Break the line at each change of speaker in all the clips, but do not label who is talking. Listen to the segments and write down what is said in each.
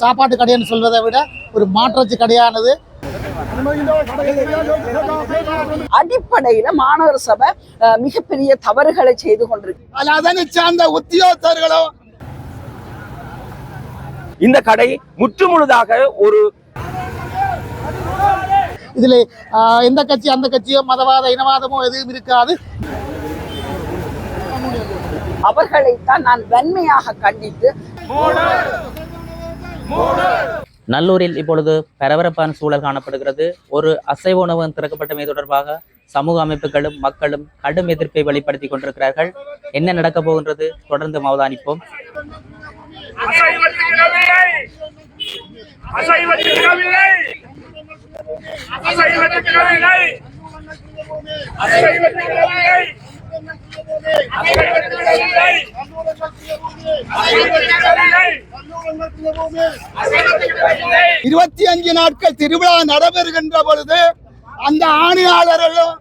சாப்பாட்டு கடைன்னு சொல்வதை விட ஒரு மாற்றச்சு கடையானது.
அடிப்படையில மாணவர் சபை மிகப்பெரிய தவறுகளை செய்து கொண்டிருக்கு.
அதனை சார்ந்த உத்தியோகத்தர்களும்
இந்த கடை முற்றுமுழுதாக ஒரு
இதில் எந்த கட்சி அந்த கட்சியோ மதவாத இனவாதமோ எதுவும் இருக்காது.
அவர்களைத்தான் நான் வன்மையாக கண்டித்து
நல்லூரில் இப்பொழுது பரபரப்பான சூழல் காணப்படுகிறது. ஒரு அசைவ உணவகம் திறக்கப்பட்டமை தொடர்பாக சமூக அமைப்புகளும் மக்களும் கடும் எதிர்ப்பை வெளிப்படுத்தி கொண்டிருக்கிறார்கள். என்ன நடக்கப் போகின்றது? தொடர்ந்து அவதானிப்போம்.
இருபத்தி அஞ்சு நாட்கள் திருவிழா நடைபெறுகின்ற பொழுது அந்த ஆணையாளர்களும்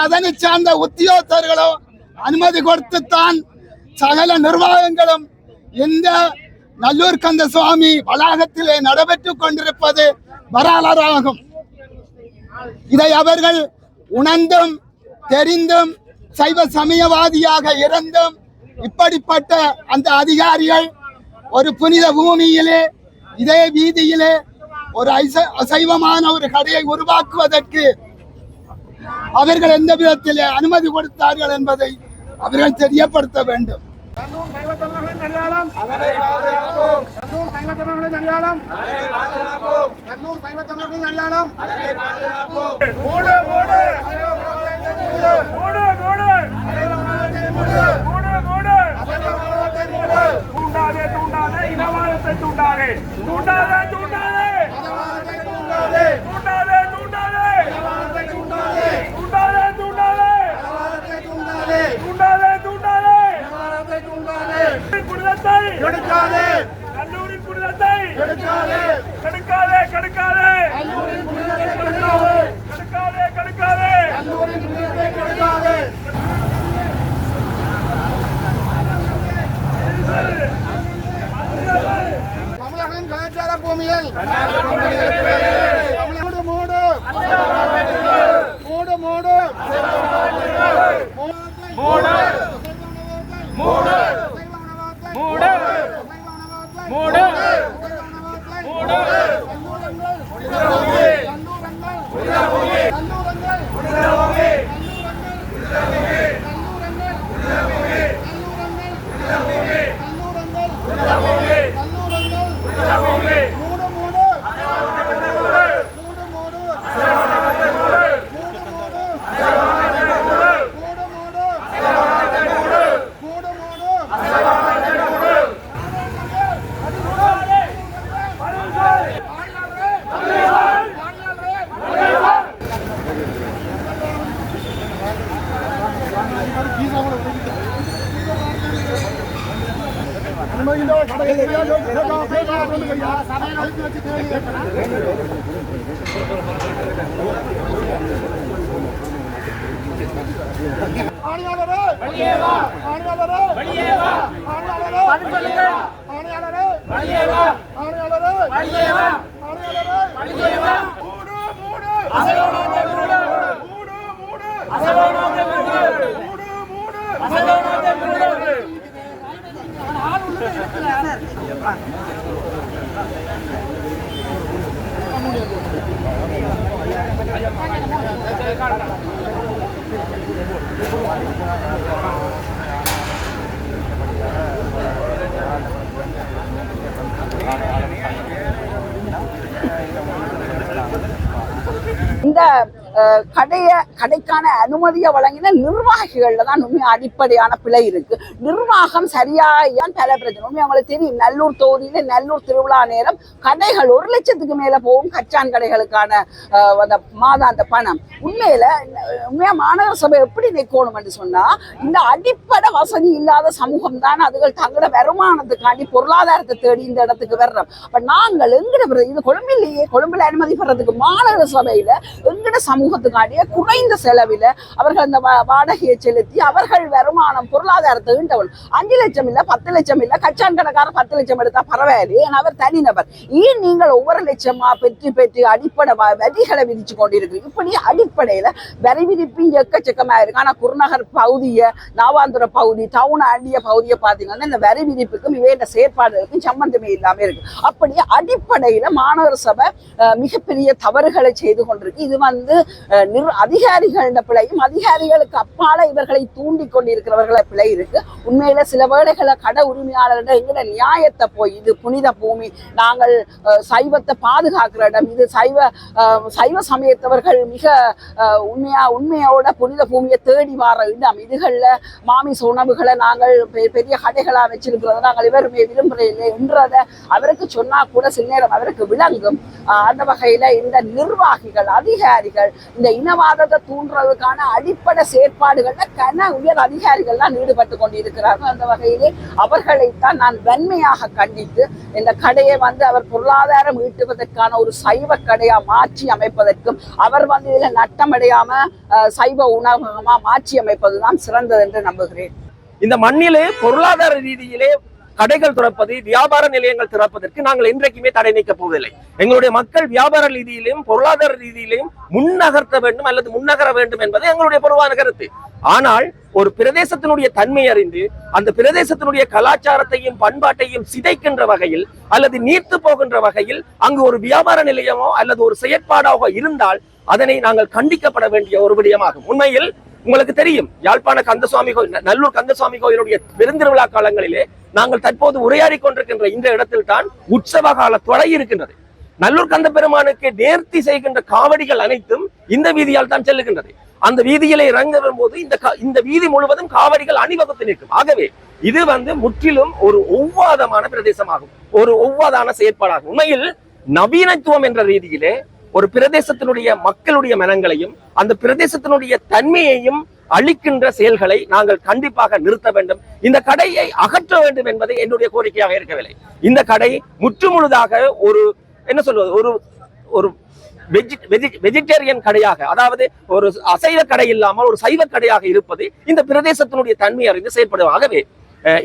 அதனை சார்ந்த உத்தியோகத்தர்களும் அனுமதி கொடுத்துத்தான் சகல நிர்வாகங்களும் இந்த நல்லூர் கந்த சுவாமி வளாகத்திலே நடைபெற்றுக் கொண்டிருப்பது வரலாறாகும். இதை அவர்கள் உணர்ந்தும் தெரிந்தும் சைவ சமயவாதியாக இருந்தும் இப்படிப்பட்ட அந்த அதிகாரிகள் ஒரு புனித பூமியிலே இதே வீதியிலே ஒரு ஐச- அசைவமான ஒரு கடையை உருவாக்குவதற்கு அவர்கள் எந்த விதத்தில் அனுமதி கொடுத்தார்கள் என்பதை அவர்கள் தெரியப்படுத்த வேண்டும்.
மூடு புனிதத்தை கெடுக்காதே. கல்லூரி புனிதத்தை கெடுக்காதே. கெடுக்காதே கெடுக்காதே. கெடுக்காதே. கெடுக்காதே
தமிழகம் கலாச்சார பூமியில் ஆணையாளரே வெளியே வா ஆணையாளரே
வெளியே வா ஆணையாளரே பதில் சொல்லுங்க ஆணையாளரே வெளியே வா ஆணையாளரே வெளியே
இந்த அஹ், கடைய கடைக்கான அனுமதியை வழங்கின நிர்வாகிகள்ல தான் உண்மை அடிப்படையான பிழை இருக்கு. நிர்வாகம் சரியா ஏன் பல பிரச்சனை. உண்மை அவங்களுக்கு தெரியும். நல்லூர் தொகுதியில நல்லூர் திருவிழா நேரம் கடைகள் ஒரு லட்சத்துக்கு மேல போகும் கச்சான் கடைகளுக்கான அந்த மாதாந்த பணம். உண்மையில உண்மையா மாநகர சபை எப்படி நிற்கணும் என்று சொன்னா இந்த அடிப்படை வசதி இல்லாத சமூகம் தான் அதுகள் தங்களோட வருமானத்துக்காண்டி பொருளாதாரத்தை தேடி இந்த இடத்துக்கு வர்றோம். அப்ப நாங்கள் எங்கட இது கொழும்பிலேயே கொழும்புல அனுமதி பெறதுக்கு மாநகர சபையில எங்கட சமூகத்துக்காண்டிய குறைந்த செலவில் அவர்கள் அந்த வாடகையை செலுத்தி அவர்கள் வருமானம் பொருளாதாரத்தை ஈண்டவள். அஞ்சு லட்சம் இல்லை பத்து லட்சம் இல்லை கச்சான் கணக்காரன் பத்து லட்சம் எடுத்தா பரவாயில்லை ஏன்னா அவர் தனிநபர்? ஏன் நீங்கள் ஒவ்வொரு லட்சமா பெற்று பெற்று அடிப்படை வ- வரிகளை விதிச்சு கொண்டிருக்கிறீங்க இப்படி அடிப்படையில வரி விதிப்பு எக்கச்சக்கமாக இருக்கு. ஆனா குருநகர் பகுதியை நாவாந்துர பகுதி டவுன் ஆண்டிய பகுதியை பார்த்தீங்கன்னா இந்த வரி விதிப்புக்கும் இவைய செயற்பாடுகளுக்கும் சம்பந்தமே இல்லாமல் இருக்கு. அப்படி அடிப்படையில மாணவர் சபை அஹ், மிகப்பெரிய தவறுகளை செய்து கொண்டிருக்கு. இது வந்து அஹ், இந்த பிழையும் அதிகாரிகளுக்கு அப்பால இவர்களை தூண்டி கொண்டிருக்கிறவர்கள பிழை இருக்கு. உண்மையில சில வேளைகளை கட உரிமையாளர்கிட்ட எங்கட நியாயத்தை போய் இது புனித பூமி நாங்கள் அஹ், சைவத்தை பாதுகாக்கிற இடம் இது சைவ சைவ சமயத்தவர்கள் மிக அஹ், உண்மையா உண்மையோட புனித பூமியை தேடி வார இடம். இதுகள்ல மாமிச உணவுகளை நாங்கள் பெ- பெரிய கடைகளா வச்சிருக்கிறத நாங்கள் இவருமே விரும்புறதில்லை என்றதை அவருக்கு சொன்னா கூட சில நேரம் அவருக்கு விளங்கும். அந்த வகையில இந்த நிர்வாகிகள் அதிகாரிகள் இந்த இனவாதத்தை தூண்டுறதுக்கான அடிப்படை செயற்பாடுகள்ல கன உயர் அதிகாரிகள் தான் ஈடுபட்டு கொண்டிருக்கிறார்கள். அந்த வகையிலே அவர்களைத்தான் நான் வன்மையாக கண்டித்து இந்த கடையை வந்து அவர் பொருளாதாரம் ஈட்டுவதற்கான ஒரு சைவ கடையா மாற்றி அமைப்பதற்கும் அவர் வந்து இதுல நட்டமடையாம சைவ உணவகமா மாற்றி அமைப்பதுதான் சிறந்தது என்று நம்புகிறேன்.
இந்த மண்ணிலே பொருளாதார ரீதியிலே கடைகள் திறப்பது வியாபார நிலையங்கள் திறப்பதற்கு நாங்கள் என்றைக்குமே தடை நீக்க போவதில்லை. எங்களுடைய மக்கள் வியாபார ரீதியிலும் பொருளாதார ரீதியிலும் முன்னகர்த்த வேண்டும் அல்லது முன்னகர வேண்டும் என்பது எங்களுடைய பொதுவான கருத்து. ஆனால் ஒரு பிரதேசத்தினுடைய தன்மை அறிந்து அந்த பிரதேசத்தினுடைய கலாச்சாரத்தையும் பண்பாட்டையும் சிதைக்கின்ற வகையில் அல்லது நீர்த்து போகின்ற வகையில் அங்கு ஒரு வியாபார நிலையமோ அல்லது ஒரு செயற்பாடாக இருந்தால் அதனை நாங்கள் கண்டிக்கப்பட வேண்டிய ஒரு விடயமாகும். உண்மையில் உங்களுக்கு தெரியும் யாழ்ப்பாண கந்தசுவாமி கோயில் நல்லூர் கந்தசுவாமி கோயிலுடைய பெருந்திருவிழா காலங்களிலே நாங்கள் தற்போது உரையாடி கொண்டிருக்கின்ற இந்த இடத்தில் தான் உற்சவ கால தொலை இருக்கின்றது. நல்லூர் கந்த பெருமானுக்கு நேர்த்தி செய்கின்ற காவடிகள் அனைத்தும் இந்த வீதியால் தான் செல்லுகின்றது. அந்த வீதியிலே இறங்க வரும்போது இந்த இந்த வீதி முழுவதும் காவடிகள் அணிவகுத்து நிற்கும். ஆகவே இது வந்து முற்றிலும் ஒரு ஒவ்வாதமான பிரதேசமாகும். ஒரு ஒவ்வாதான செயற்பாடாகும். உண்மையில் நவீனத்துவம் என்ற ரீதியிலே ஒரு பிரதேசத்தினுடைய மக்களுடைய மனங்களையும் அந்த பிரதேசத்தினுடைய தன்மையையும் அழிக்கின்ற செயல்களை நாங்கள் கண்டிப்பாக நிறுத்த வேண்டும். இந்த கடையை அகற்ற வேண்டும் என்பது என்னுடைய கோரிக்கையாக இருக்கவில்லை. இந்த கடை முற்றுமுழுதாக ஒரு என்ன சொல்வது ஒரு ஒரு வெஜிடேரியன் கடையாக அதாவது ஒரு அசைவ கடை இல்லாமல் ஒரு சைவ கடையாக இருப்பது இந்த பிரதேசத்தினுடைய தன்மை அறிந்து செயற்படும் ஆகவே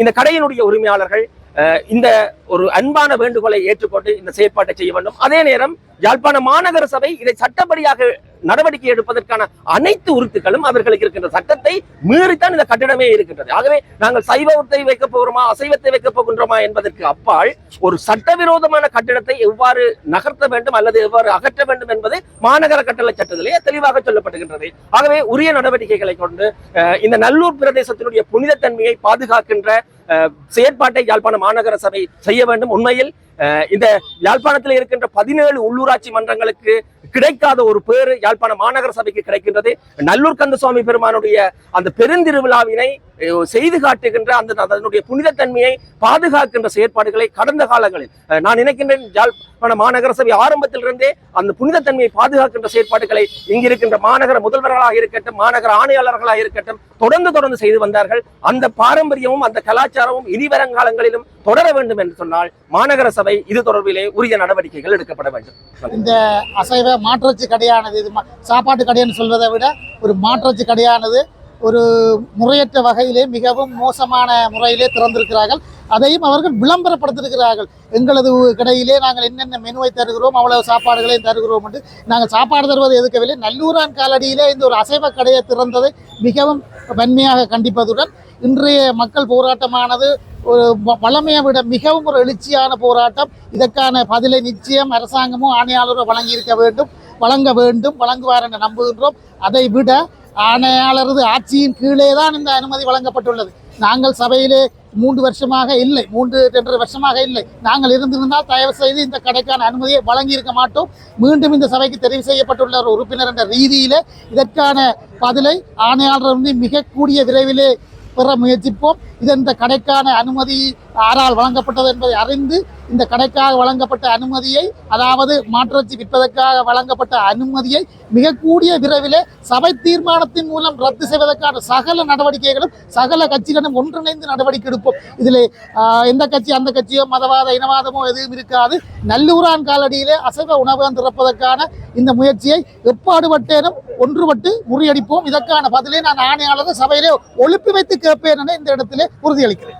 இந்த கடையினுடைய உரிமையாளர்கள் இந்த ஒரு அன்பான வேண்டுகோளை ஏற்றுக்கொண்டு இந்த செயற்பாட்டை செய்ய வேண்டும். அதே நேரம் யாழ்ப்பாண மாநகர சபை இதை சட்டப்படியாக நடவடிக்கை எடுப்பதற்கான அனைத்து உறுத்துக்களும் அவர்களுக்கு இருக்கின்ற சட்டத்தை மீறித்தான் இந்த கட்டிடமே இருக்கின்றது. ஆகவே நாங்கள் சைவத்தை வைக்க போகிறோமா அசைவத்தை வைக்க போகின்றோமா என்பதற்கு அப்பால் ஒரு சட்டவிரோதமான கட்டிடத்தை எவ்வாறு நகர்த்த வேண்டும் அல்லது எவ்வாறு அகற்ற வேண்டும் என்பது மாநகர கட்டளை சட்டத்திலேயே தெளிவாக சொல்லப்படுகின்றது ஆகவே உரிய நடவடிக்கைகளை கொண்டு இந்த நல்லூர் பிரதேசத்தினுடைய புனிதத்தன்மையை பாதுகாக்கின்ற செயற்பாட்டை யாழ்ப்பாண மாநகர சபை செய்ய வேண்டும். உண்மையில் இந்த யாழ்ப்பாணத்தில் இருக்கின்ற பதினேழு உள்ளூராட்சி மன்றங்களுக்கு கிடைக்காத ஒரு பேரு யாழ்ப்பாண மாநகர சபைக்கு கிடைக்கின்றது. நல்லூர் கந்தசுவாமி பெருமானுடைய அந்த பெருந்திருவிழாவினை செய்து காட்டுகின்ற அந்த அதனுடைய புனிதத்தன்மையை பாதுகாக்கின்ற செயற்பாடுகளை கடந்த காலங்களில் நான் நினைக்கின்றேன் யாழ்ப்பாண மாநகர சபை ஆரம்பத்திலிருந்தே அந்த புனிதத்தன்மையை பாதுகாக்கின்ற செயற்பாடுகளை இங்கிருக்கின்ற மாநகர முதல்வர்களாக இருக்கட்டும் மாநகர ஆணையாளர்களாக இருக்கட்டும் தொடர்ந்து தொடர்ந்து செய்து வந்தார்கள். அந்த பாரம்பரியமும் அந்த கலாச்சாரமும் இனிவரங்காலங்களிலும் தொடர வேண்டும் என்று சொன்னால் மாநகர சபை இது தொடர்பிலே உரிய நடவடிக்கைகள் எடுக்கப்பட வேண்டும்.
இந்த அசைவ மாற்றச்சு கடையானது இது சாப்பாட்டு கடைன்னு சொல்வதை விட ஒரு மாற்றச்சு கடையானது ஒரு முறையற்ற வகையிலே மிகவும் மோசமான முறையிலே திறந்திருக்கிறார்கள். அதையும் அவர்கள் விளம்பரப்படுத்திருக்கிறார்கள் எங்களது கடையிலே நாங்கள் என்னென்ன மெனுவை தருகிறோம் அவ்வளவு சாப்பாடுகளையும் தருகிறோம் என்று. நாங்கள் சாப்பாடு தருவது எதுக்கவில்லை நல்லூரான் காலடியிலே இந்த ஒரு அசைவ கடையை திறந்ததை மிகவும் வன்மையாக கண்டிப்பதுடன் இன்றைய மக்கள் போராட்டமானது ஒரு வளமையை விட மிகவும் ஒரு எழுச்சியான போராட்டம். இதற்கான பதிலை நிச்சயம் அரசாங்கமும் ஆணையாளரும் வழங்கியிருக்க வேண்டும். வழங்க வேண்டும் வழங்குவார் என்று நம்புகின்றோம். அதை விட ஆணையாளரது ஆட்சியின் கீழே தான் இந்த அனுமதி வழங்கப்பட்டுள்ளது. நாங்கள் சபையிலே மூன்று வருஷமாக இல்லை மூன்று ரெண்டரை வருஷமாக இல்லை. நாங்கள் இருந்திருந்தால் தயவு செய்து இந்த கடைக்கான அனுமதியை வழங்கியிருக்க மாட்டோம். மீண்டும் இந்த சபைக்கு தெரிவு செய்யப்பட்டுள்ள ஒரு உறுப்பினர் என்ற ரீதியிலே இதற்கான பதிலை ஆணையாளர் வந்து மிக கூடிய விரைவிலே பெற முயற்சிப்போம். இது இந்த கடைக்கான அனுமதி யாரால் வழங்கப்பட்டது என்பதை அறிந்து இந்த கடைக்காக வழங்கப்பட்ட அனுமதியை அதாவது மாற்றச்சி விற்பதற்காக வழங்கப்பட்ட அனுமதியை மிக கூடிய விரைவிலே சபை தீர்மானத்தின் மூலம் ரத்து செய்வதற்கான சகல நடவடிக்கைகளும் சகல கட்சிகளும் ஒன்றிணைந்து நடவடிக்கை எடுப்போம். இதில் எந்த கட்சி அந்த கட்சியோ மதவாத இனவாதமோ எதுவும் இருக்காது. நல்லூரான் காலடியிலே அசைவ உணவகம் திறப்பதற்கான இந்த முயற்சியை எப்பாடுபட்டேனும் ஒன்றுபட்டு முறியடிப்போம். இதற்கான பதிலை நான் ஆணையாளர் சபையிலே ஒழுப்பி வைத்து கேட்பேன் என இந்த இடத்திலே உறுதியளிக்கிறேன்.